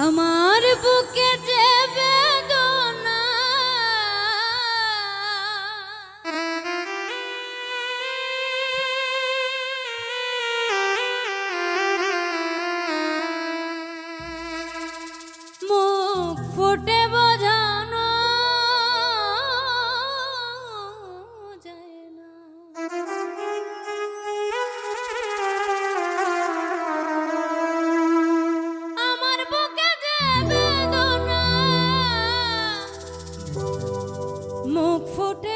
আমার বুকে যে বেদনা। মুখ ফুটে বোঝা ছুটে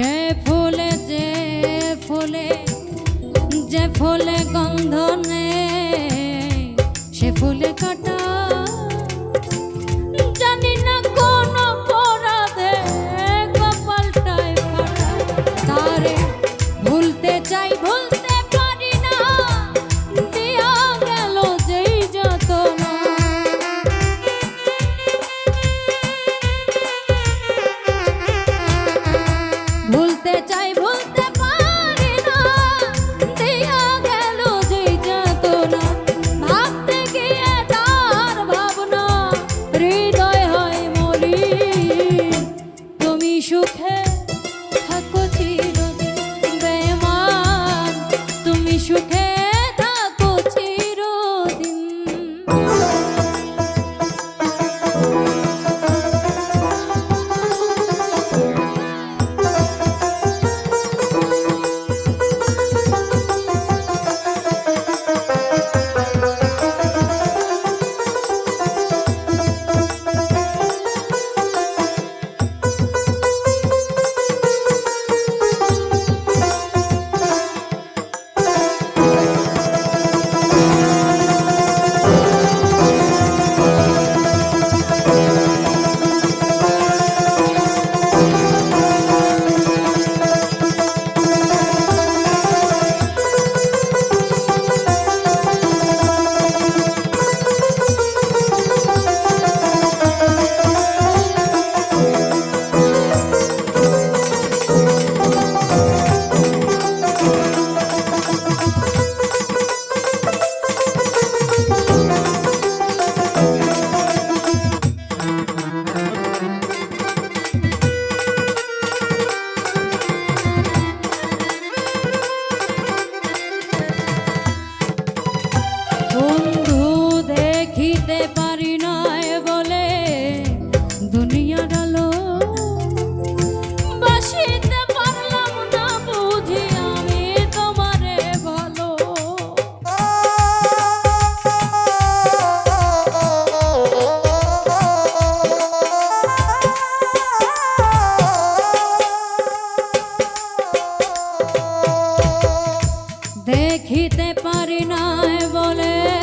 যে ফুলে যে ফুলে যে ফুলে গন্ধ সে ফুলে কাটা নাই বলে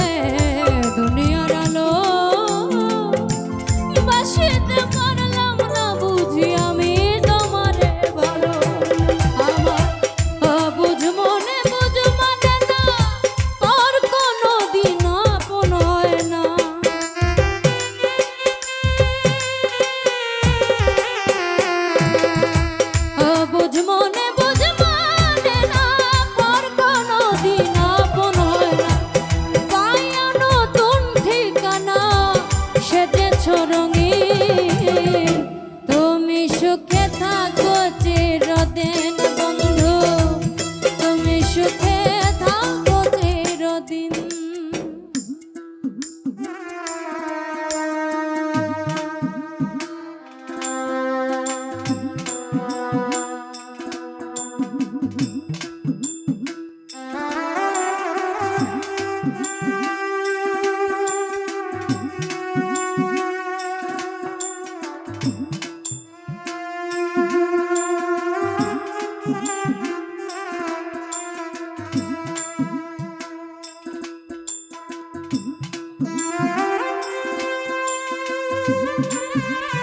Thank you.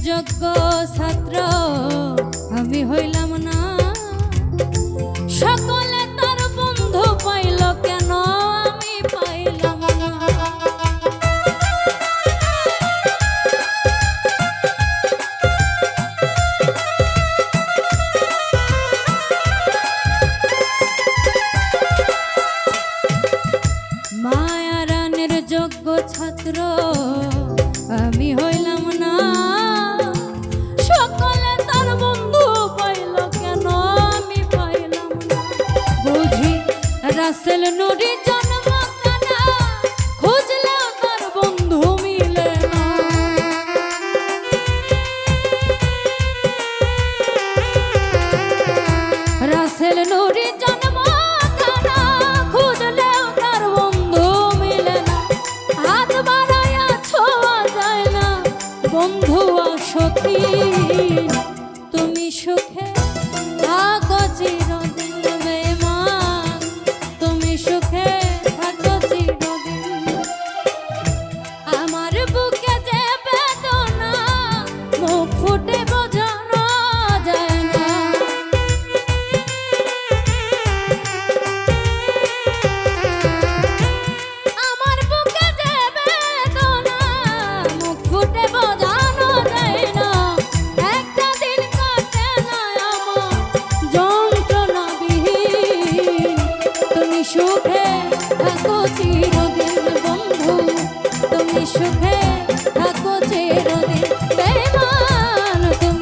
যোগ্য ছাত্র আমি হইলাম রাসেল নুরি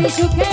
Jesucristo.